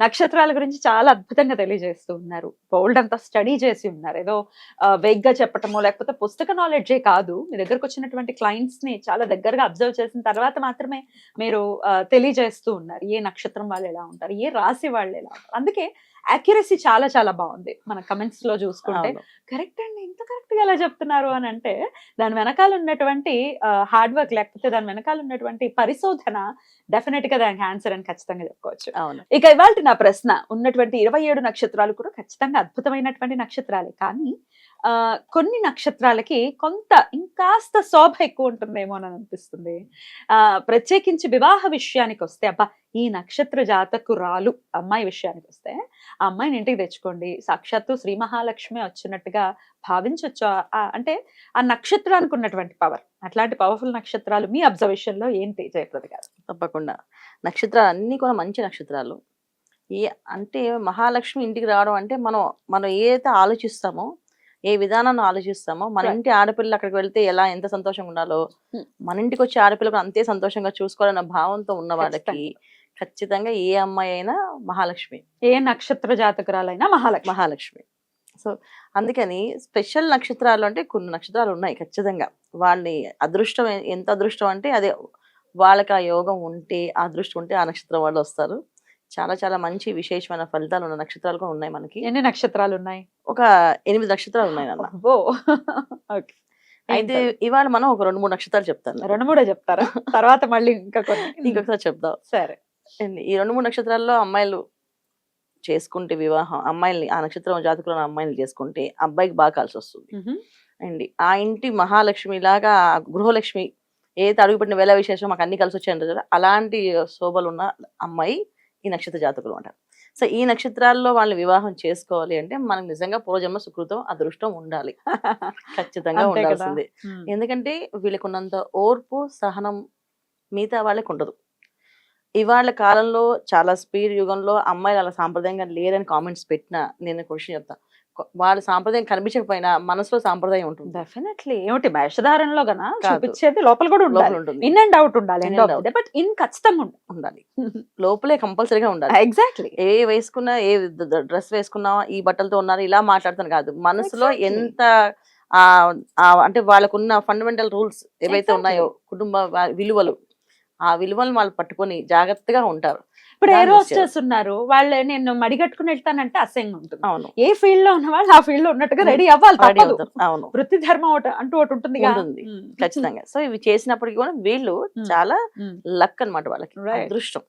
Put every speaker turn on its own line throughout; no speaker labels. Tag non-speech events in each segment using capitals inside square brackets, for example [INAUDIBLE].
నక్షత్రాల గురించి చాలా అద్భుతంగా తెలియజేస్తూ ఉన్నారు. బోల్డ్ అంతా స్టడీ చేసి ఉన్నారు. ఏదో వేగ్గా చెప్పటమో లేకపోతే పుస్తక నాలెడ్జే కాదు. మీ దగ్గరకు వచ్చినటువంటి క్లయింట్స్ని చాలా దగ్గరగా అబ్జర్వ్ చేసిన తర్వాత మాత్రమే మీరు తెలియజేస్తూ ఉన్నారు. ఏ నక్షత్రం వాళ్ళు ఎలా ఉంటారు? ఏ రాశి వాళ్ళు ఎలా ఉంటారు? అందుకే అక్యురసీ చాలా చాలా బాగుంది. మన కమెంట్స్లో చూసుకుంటే. కరెక్ట్ అండి. ఇంత కరెక్ట్గా ఎలా చెప్తున్నారు అని అంటే దాని వెనకాల ఉన్నటువంటి హార్డ్ వర్క్ లేకపోతే దాని వెనకాల ఉన్నటువంటి పరిశోధన డెఫినెట్గా దానికి ఆన్సర్ అని ఖచ్చితంగా చెప్పుకోవచ్చు.
అవును.
ఇక ఇవాళ నా ప్రశ్న. ఉన్నటువంటి ఇరవై ఏడు నక్షత్రాలు కూడా ఖచ్చితంగా అద్భుతమైనటువంటి నక్షత్రాలే. కానీ కొన్ని నక్షత్రాలకి కొంత ఇంకాస్త శోభ ఎక్కువ ఉంటుందేమో అని అనిపిస్తుంది. ఆ ప్రత్యేకించి వివాహ విషయానికి వస్తే అబ్బా ఈ నక్షత్ర జాతకురాలు అమ్మాయి విషయానికి వస్తే ఆ అమ్మాయిని ఇంటికి తెచ్చుకోండి. సాక్షాత్తు శ్రీ మహాలక్ష్మి వచ్చినట్టుగా భావించవచ్చు అంటే ఆ నక్షత్రానికి ఉన్నటువంటి పవర్ అట్లాంటి పవర్ఫుల్ నక్షత్రాలు మీ అబ్జర్వేషన్లో ఏంటి? జయప్రద గారు.
తప్పకుండా. నక్షత్రాలు అన్ని కూడా మంచి నక్షత్రాలు. ఏ అంటే మహాలక్ష్మి ఇంటికి రావడం అంటే మనం మనం ఏదైతే ఆలోచిస్తామో ఏ విధానాన్ని ఆలోచిస్తామో మన. ఇంటి ఆడపిల్ల అక్కడికి వెళ్తే ఎలా ఎంత సంతోషంగా ఉండాలో
Hmm.
మన ఇంటికి వచ్చే ఆడపిల్ల కూడా అంతే సంతోషంగా చూసుకోవాలన్న భావంతో ఉన్న వాళ్ళకి ఖచ్చితంగా ఏ అమ్మాయి అయినా మహాలక్ష్మి.
ఏ నక్షత్ర జాతకురాలైనా మహాలక్ష్మి.
మహాలక్ష్మి. సో అందుకని స్పెషల్ నక్షత్రాలు అంటే కొన్ని నక్షత్రాలు ఉన్నాయి ఖచ్చితంగా. వాళ్ళని అదృష్టం ఎంత అదృష్టం అంటే అదే వాళ్ళకి ఆ యోగం ఉంటే ఆ అదృష్టం ఉంటే ఆ నక్షత్రం వాళ్ళు వస్తారు. చాలా చాలా మంచి విశేషమైన ఫలితాలు ఉన్న నక్షత్రాలు కూడా ఉన్నాయి మనకి.
ఎన్ని నక్షత్రాలు ఉన్నాయి?
ఒక ఎనిమిది నక్షత్రాలు ఉన్నాయి అన్న
ఓ ఓకే.
అయితే ఇవాళ మనం ఒక రెండు మూడు నక్షత్రాలు చెప్తాను
రెండు మూడే చెప్తారా? తర్వాత మళ్ళీ ఇంకా [LAUGHS]
ఇంకొకసారి చెప్దాం.
సరే.
ఈ రెండు మూడు నక్షత్రాల్లో అమ్మాయిలు చేసుకుంటే వివాహం అమ్మాయిల్ని ఆ నక్షత్రం జాతకులు ఉన్న అమ్మాయిలు చేసుకుంటే అబ్బాయికి బాగా కలిసి వస్తుంది. అండి ఆ ఇంటి మహాలక్ష్మి లాగా గృహలక్ష్మి ఏదైతే అడుగుపెట్టిన వేల విశేషం మాకు అన్ని కలిసి వచ్చాయంటారు అలాంటి శోభలు ఉన్న అమ్మాయి ఈ నక్షత్ర జాతకులు అంటారు. సో ఈ నక్షత్రాల్లో వాళ్ళని వివాహం చేసుకోవాలి అంటే మనకు నిజంగా పూర్వజన్మ సుకృతం అదృష్టం ఉండాలి. [LAUGHS] ఖచ్చితంగా. ఉండాల్సిందే. ఎందుకంటే వీళ్ళకి ఉన్నంత ఓర్పు సహనం మిగతా వాళ్ళకి ఉండదు. ఇవాళ కాలంలో చాలా స్పీడ్ యుగంలో అమ్మాయిలు అలా సాంప్రదాయంగా లేరని కామెంట్స్ పెట్టినా నేను క్వశ్చన్ చెప్తా. కొ- వాళ్ళ సాంప్రదాయం కనిపించకపోయినా మనసులో సాంప్రదాయం ఉంటుంది.
డెఫినెట్లీ. ఏమిటి వేషధారణలో గనా. చూపించేది లోపల కూడా
లోపల ఉంటుంది.
ఇన్ అండ్ అవుట్ ఉండాలి. బట్ ఇన్ ఖచ్చితంగా
ఉండాలి. లోపలే కంపల్సరీగా ఉండాలి.
ఎగ్జాక్ట్లీ.
ఏ వేసుకున్నా ఏ డ్రెస్ వేసుకున్నా ఈ బట్టలతో ఉన్నారు ఇలా మాట్లాడతాను కాదు. మనసులో. ఎంత అంటే వాళ్ళకున్న ఫండమెంటల్ రూల్స్ ఏవైతే. ఉన్నాయో కుటుంబ విలువలు ఆ విలువలను వాళ్ళు పట్టుకొని జాగ్రత్తగా ఉంటారు.
ఇప్పుడు ఏ రోస్టర్స్ ఉన్నారు వాళ్ళు నేను మడిగట్టుకుని వెళ్తానంటే అసహ్యంగా ఉంటుంది.
అవును.
ఏ ఫీల్డ్లో ఉన్న వాళ్ళు ఆ ఫీల్డ్లో ఉన్నట్టుగా. రెడీ అవ్వాలి.
అవును.
వృత్తి ధర్మం ఒకటి అంటూ ఒకటి ఉంటుంది
ఉంటుంది. ఖచ్చితంగా. సో ఇవి చేసినప్పటికీ కూడా వీళ్ళు. చాలా. లక్ అన్నమాట వాళ్ళకి. అదృష్టం.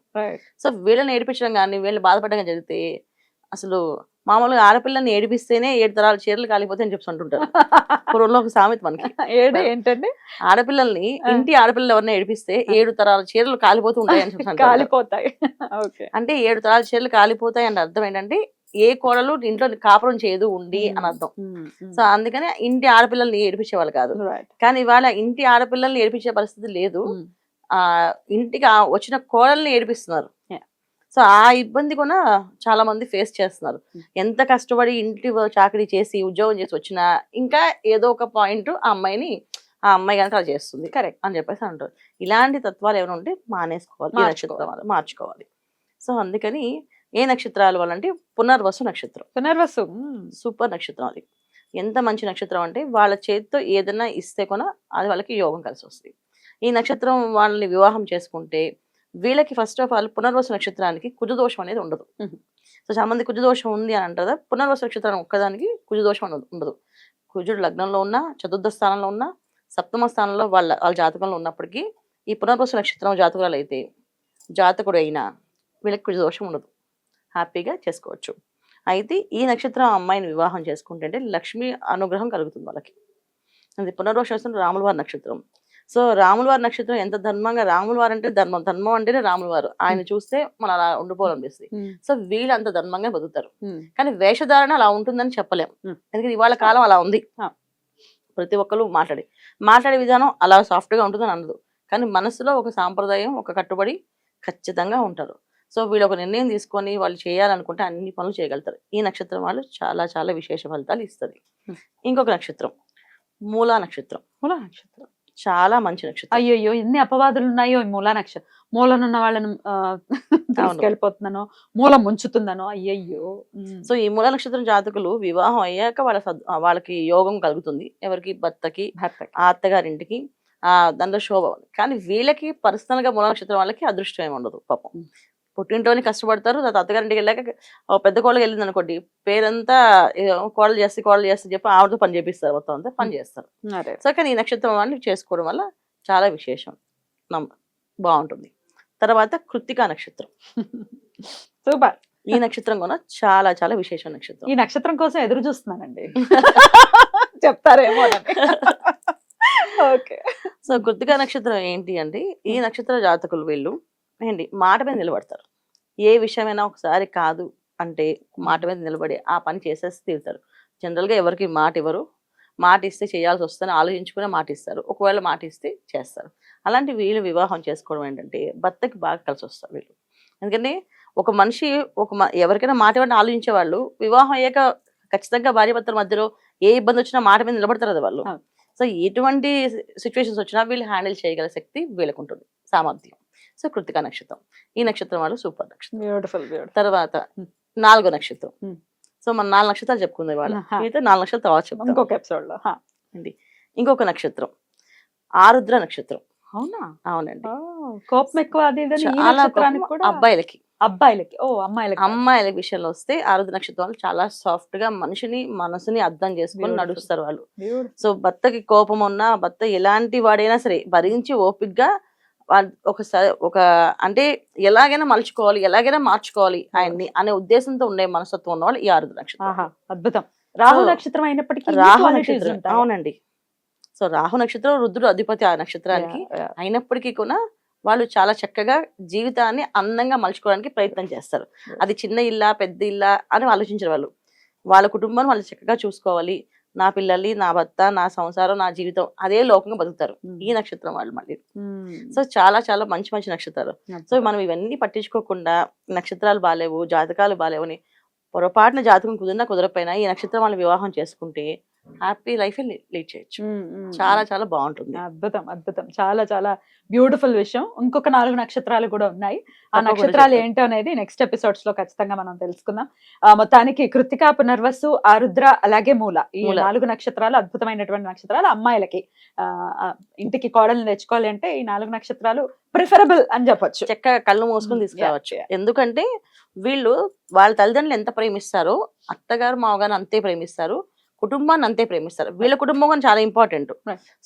సో వీళ్ళని ఏడిపించడం కానీ వీళ్ళు బాధపడడం జరిగితే అసలు మామూలుగా ఆడపిల్లని ఏడిపిస్తేనే ఏడు తరాల చీరలు కాలిపోతాయని చెప్పి అంటుంటారు. [LAUGHS] పూర్వంలో ఒక సామెత మనకి.
ఏడు ఏంటండి?
ఆడపిల్లల్ని. ఇంటి ఆడపిల్లలు ఎవరిని ఏడిపిస్తే ఏడు తరాల చీరలు కాలిపోతూ ఉంటాయని చెప్పి అంటారు.
కాలిపోతాయి. ఓకే.
అంటే ఏడు తరాల చీరలు కాలిపోతాయి అని అర్థం ఏంటంటే ఏ కోడలు ఇంట్లో కాపురం చేయదు ఉండి అని అర్థం. సో అందుకని ఇంటి ఆడపిల్లల్ని ఏడిపించేవాళ్ళు కాదు. కానీ ఇవాళ ఇంటి ఆడపిల్లల్ని ఏడిపించే పరిస్థితి లేదు. ఆ ఇంటికి వచ్చిన కోడల్ని ఏడిపిస్తున్నారు. సో ఆ ఇబ్బంది కూడా చాలా మంది ఫేస్ చేస్తున్నారు. ఎంత కష్టపడి ఇంటి చాకరీ చేసి ఉద్యోగం చేసి వచ్చినా ఇంకా ఏదో ఒక పాయింట్ ఆ అమ్మాయిని ఆ అమ్మాయి కనుక అలా చేస్తుంది
కరెక్ట్
అని చెప్పేసి అంటారు. ఇలాంటి తత్వాలు ఏమైనా ఉంటే మానేసుకోవాలి. నక్షత్రాలు మార్చుకోవాలి. సో అందుకని ఏ నక్షత్రాలు వాళ్ళంటే పునర్వసు నక్షత్రం.
పునర్వసు
సూపర్ నక్షత్రం అది. ఎంత మంచి నక్షత్రం అంటే వాళ్ళ చేతితో ఏదైనా ఇస్తే కొన అది వాళ్ళకి యోగం కలిసి వస్తుంది. ఈ నక్షత్రం వాళ్ళని వివాహం చేసుకుంటే వీళ్ళకి ఫస్ట్ ఆఫ్ ఆల్ పునర్వసు నక్షత్రానికి కుజదోషం అనేది ఉండదు. సో చాలా మంది కుజదోషం ఉంది అని అంటారు కదా పునర్వసు నక్షత్రం ఒక్కదానికి కుజదోషం ఉండదు ఉండదు. కుజుడు లగ్నంలో ఉన్నా చతుర్థ స్థానంలో ఉన్నా సప్తమ స్థానంలో వాళ్ళ వాళ్ళ జాతకంలో ఉన్నప్పటికీ ఈ పునర్వసు నక్షత్రం జాతకురాలు అయితే జాతకుడు అయినా వీళ్ళకి కుజదోషం ఉండదు. హ్యాపీగా చేసుకోవచ్చు. అయితే ఈ నక్షత్రం అమ్మాయిని వివాహం చేసుకుంటే లక్ష్మి అనుగ్రహం కలుగుతుంది వాళ్ళకి. అది పునర్వసు నక్షత్రం రాముల వారి నక్షత్రం. సో రాముల వారి నక్షత్రం ఎంత ధర్మంగా రాముల వారు అంటే ధర్మం ధర్మం అంటేనే రాముల వారు ఆయన చూస్తే మనం అలా ఉండిపోవాలనిపిస్తుంది సో వీళ్ళు అంత ధర్మంగా బతుకుతారు. కానీ వేషధారణ అలా ఉంటుందని చెప్పలేం.
Hmm.
ఎందుకంటే ఇవాళ కాలం అలా ఉంది. ప్రతి ఒక్కరు మాట్లాడి మాట్లాడే విధానం అలా సాఫ్ట్గా ఉంటుందని అనదు. కానీ మనసులో ఒక సాంప్రదాయం ఒక కట్టుబడి ఖచ్చితంగా ఉంటారు. సో వీళ్ళు ఒక నిర్ణయం తీసుకొని వాళ్ళు చేయాలనుకుంటే అన్ని పనులు చేయగలుగుతారు. ఈ నక్షత్రం వాళ్ళు చాలా చాలా విశేష ఫలితాలు ఇస్తుంది.
Hmm.
ఇంకొక నక్షత్రం మూలా నక్షత్రం.
మూలా నక్షత్రం.
చాలా మంచి నక్షత్రం.
అయ్యయ్యో ఎన్ని అపవాదులు ఉన్నాయో ఈ మూలా నక్షత్రం మూలనున్న వాళ్ళను తీసుకెళ్ళిపోతున్నానో మూల ముంచుతుందనో అయ్యయ్యో.
సో ఈ మూల నక్షత్రం జాతకులు వివాహం అయ్యాక వాళ్ళ వాళ్ళకి యోగం కలుగుతుంది. ఎవరికి? భర్తకి
భర్తకి.
ఆ అత్తగారింటికి ఆ దాంట్లో శోభ ఉంది. కానీ వీళ్ళకి పర్సనల్గా మూల నక్షత్రం వాళ్ళకి అదృష్టం ఏమి ఉండదు పాపం. పుట్టింటోని కష్టపడతారు. తర్వాత అత్తగారింటికి వెళ్ళాక పెద్ద కోళ్ళకి వెళ్ళింది అనుకోండి పేరంతా కోడలు చేస్తే కోడలు చేస్తే చెప్పి ఆవిడతో పని చేపిస్తారు మొత్తం అంతా పని చేస్తారు. సో కానీ ఈ నక్షత్రం వాళ్ళు చేసుకోవడం వల్ల చాలా విశేషం. నమ్మ బాగుంటుంది. తర్వాత కృత్తికా నక్షత్రం.
సూపర్.
ఈ నక్షత్రం కూడా చాలా చాలా విశేష నక్షత్రం.
ఈ నక్షత్రం కోసం ఎదురు చూస్తున్నానండి. [LAUGHS] చెప్తారేమో [LAUGHS] ఓకే.
సో కృతికా నక్షత్రం ఏంటి అంటే ఈ నక్షత్ర జాతకులు వీళ్ళు ఏంటి? మాట మీద నిలబడతారు. ఏ విషయమైనా ఒకసారి కాదు అంటే మాట మీద నిలబడి ఆ పని చేసేసి తీరుతారు. జనరల్గా ఎవరికి మాట ఇవ్వరు. మాట ఇస్తే చేయాల్సి వస్తుందని ఆలోచించుకునే మాట ఇస్తారు. ఒకవేళ మాట ఇస్తే చేస్తారు. అలాంటి వీళ్ళు వివాహం చేసుకోవడం ఏంటంటే భర్తకి బాగా కలిసి వస్తారు వీళ్ళు. ఎందుకంటే ఒక మనిషి ఒక ఎవరికైనా మాట ఇవ్వడం ఆలోచించే వాళ్ళు వివాహం అయ్యాక ఖచ్చితంగా భార్య భర్తల మధ్యలో ఏ ఇబ్బంది వచ్చినా మాట మీద నిలబడతారు కదా వాళ్ళు. సో ఎటువంటి సిచ్యువేషన్స్ వచ్చినా వీళ్ళు హ్యాండిల్ చేయగల శక్తి వీళ్ళకు ఉంటుంది సామర్థ్యం. సో కృతికా నక్షత్రం. ఈ నక్షత్రం వాళ్ళు సూపర్ నక్షత్రం.
బ్యూటిఫుల్
తర్వాత
Hmm.
నాలుగో నక్షత్రం.
Hmm.
సో మనం నాలుగు నక్షత్రాలు చెప్పుకుందాం ఇవాళ.
ఆహా.
మిగతా నాలుగు నక్షత్రాలు తర్వాత చెప్తాం.
ఇంకొక ఎపిసోడ్లో. హా.
ఇంకొక నక్షత్రం. ఆరుద్ర నక్షత్రం.
అవునా?
అవునండి.
కోపం ఎక్కువ
అబ్బాయిలకి.
అబ్బాయిలకి. ఓ అమ్మాయిలకి.
అమ్మాయిల విషయంలో వస్తే ఆరుద్ర నక్షత్రం వాళ్ళు చాలా సాఫ్ట్గా మనిషిని మనసుని అర్థం చేసుకొని. నడుస్తారు వాళ్ళు. సో భర్తకి కోపం ఉన్నా భర్త ఎలాంటి వాడైనా సరే భరించి ఓపిగ్గా వా- ఒకసారి ఒక అంటే ఎలాగైనా మలుచుకోవాలి ఎలాగైనా మార్చుకోవాలి ఆయన్ని అనే ఉద్దేశంతో ఉండే మనస్తత్వం ఉన్నవాళ్ళు ఈ ఆరుద్ర నక్షత్రం
అద్భుతం రాహు నక్షత్రం అయినప్పటికీ
రాహు నక్షత్రం? అవునండి సో రాహు నక్షత్రం రుద్రుడు అధిపతి ఆ నక్షత్రానికి. అయినప్పటికీ కూడా వాళ్ళు చాలా చక్కగా జీవితాన్ని అందంగా మలుచుకోవడానికి ప్రయత్నం చేస్తారు. అది చిన్న ఇల్లా పెద్ద ఇల్లా అని ఆలోచించరు వాళ్ళు వాళ్ళ కుటుంబాన్ని వాళ్ళు చక్కగా చూసుకోవాలి నా పిల్లల్ని నా భర్త నా సంసారం నా జీవితం అదే లోకంగా బతుకుతారు. ఈ నక్షత్రం వాళ్ళు మళ్ళీ. సో చాలా చాలా మంచి మంచి నక్షత్రాలు సో. మనం ఇవన్నీ పట్టించుకోకుండా నక్షత్రాలు బాలేవు జాతకాలు బాలేవు అని పొరపాటున జాతకం కుదిరినా కుదరపోయినా ఈ నక్షత్రం వాళ్ళు వివాహం చేసుకుంటే హ్యాపీ లైఫ్ లీడ్ చేయొచ్చు. చాలా. చాలా బాగుంటుంది.
అద్భుతం అద్భుతం. చాలా చాలా బ్యూటిఫుల్ విషయం. ఇంకొక నాలుగు నక్షత్రాలు కూడా ఉన్నాయి. ఆ నక్షత్రాలు. ఏంటో అనేది నెక్స్ట్ ఎపిసోడ్స్లో ఖచ్చితంగా మనం తెలుసుకుందాం. మొత్తానికి కృతికా పునర్వసు ఆరుద్ర అలాగే మూల. ఈ. నాలుగు నక్షత్రాలు అద్భుతమైనటువంటి నక్షత్రాలు అమ్మాయిలకి. ఇంటికి కోడల్ని తెచ్చుకోవాలి అంటే ఈ నాలుగు నక్షత్రాలు ప్రిఫరబుల్ అని చెప్పొచ్చు.
చక్కగా కళ్ళు మూసుకొని తీసుకురావచ్చు. ఎందుకంటే వీళ్ళు వాళ్ళ తల్లిదండ్రులు ఎంత ప్రేమిస్తారో అత్తగారు మావగారు అంతే ప్రేమిస్తారు. కుటుంబాన్ని అంతే ప్రేమిస్తారు. వీళ్ళ కుటుంబం కూడా చాలా ఇంపార్టెంట్.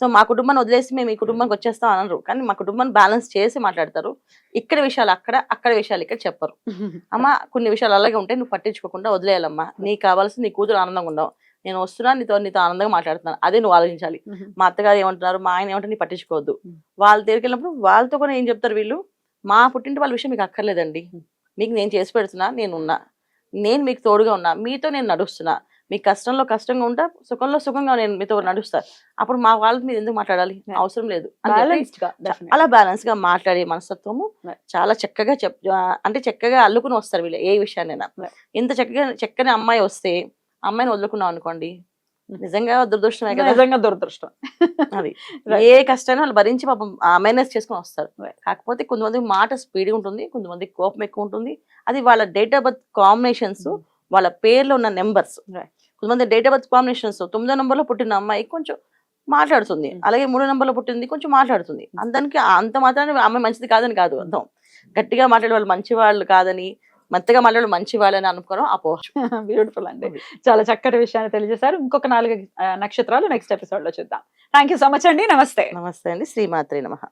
సో మా కుటుంబాన్ని వదిలేసి మేము ఈ కుటుంబానికి వచ్చేస్తాం అనరు. కానీ మా కుటుంబాన్ని బ్యాలెన్స్ చేసి మాట్లాడతారు. ఇక్కడ విషయాలు అక్కడ అక్కడ విషయాలు ఇక్కడ చెప్పరు. [LAUGHS] అమ్మ కొన్ని విషయాలు అలాగే ఉంటాయి నువ్వు పట్టించుకోకుండా వదిలేయాలమ్మా. నీకు కావాల్సి నీ కూతురు ఆనందంగా ఉండవు. నేను వస్తున్నా నీతో నీతో ఆనందంగా మాట్లాడుతున్నాను. అదే నువ్వు ఆలోచించాలి. మా అత్తగారు ఏమంటున్నారు? మా ఆయన ఏమంటారు? నీ పట్టించుకోవద్దు.
Mm.
వాళ్ళ దగ్గరికి వెళ్ళినప్పుడు వాళ్ళతో కూడా ఏం చెప్తారు వీళ్ళు? మా పుట్టింటి వాళ్ళ విషయం మీకు అక్కర్లేదండి.
Mm.
మీకు నేను చేసి పెడుతున్నా నేను ఉన్నా. నేను మీకు తోడుగా ఉన్నా. మీతో నేను నడుస్తున్నా. మీ కష్టంలో కష్టంగా ఉంటా సుఖంలో సుఖంగా నేను మీతో నడుస్తా అప్పుడు మా వాళ్ళకి మీరు ఎందుకు మాట్లాడాలి. అవసరం లేదు. అలా బ్యాలెన్స్గా మాట్లాడే మనస్తత్వము. చాలా చక్కగా చెప్ అంటే చక్కగా అల్లుకుని వస్తారు వీళ్ళు ఏ విషయాన్నైనా. ఇంత చక్కగా చక్కని అమ్మాయి వస్తే అమ్మాయిని వదులుకున్నాం అనుకోండి
Mm.
నిజంగా దురదృష్టమే కదా
నిజంగా దురదృష్టం
అది. [LAUGHS] ఏ కష్టాన్ని వాళ్ళు భరించి పాపం మేనేజ్ చేసుకొని వస్తారు. కాకపోతే కొంతమంది మాట స్పీడ్ ఉంటుంది కొంతమంది కోపం ఎక్కువ ఉంటుంది అది వాళ్ళ date of birth combinations
Mm.
వాళ్ళ పేర్లో ఉన్న నెంబర్స్. కొంతమంది డేట్ ఆఫ్ బర్త్ కాంబినేషన్స్ తొమ్మిదో నెంబర్లో పుట్టిన అమ్మాయి కొంచెం మాట్లాడుతుంది. అలాగే మూడో నెంబర్లో పుట్టింది కొంచెం మాట్లాడుతుంది. అందరికి అంత మాత్రాన్ని ఆమె మంచిది కాదని కాదు అర్థం. గట్టిగా మాట్లాడే వాళ్ళు మంచి వాళ్ళు కాదని మెత్తగా మాట్లాడే వాళ్ళు మంచి వాళ్ళని అనుకోవడం అపోహ. [LAUGHS]
బ్యూటిఫుల్ అండి. చాలా చక్కటి విషయాన్ని తెలియజేశారు. ఇంకొక నాలుగు నక్షత్రాలు నెక్స్ట్ ఎపిసోడ్లో చూద్దాం. థ్యాంక్ యూ సో మచ్ అండి. నమస్తే.
నమస్తే అండి. శ్రీమాత్రి నమః.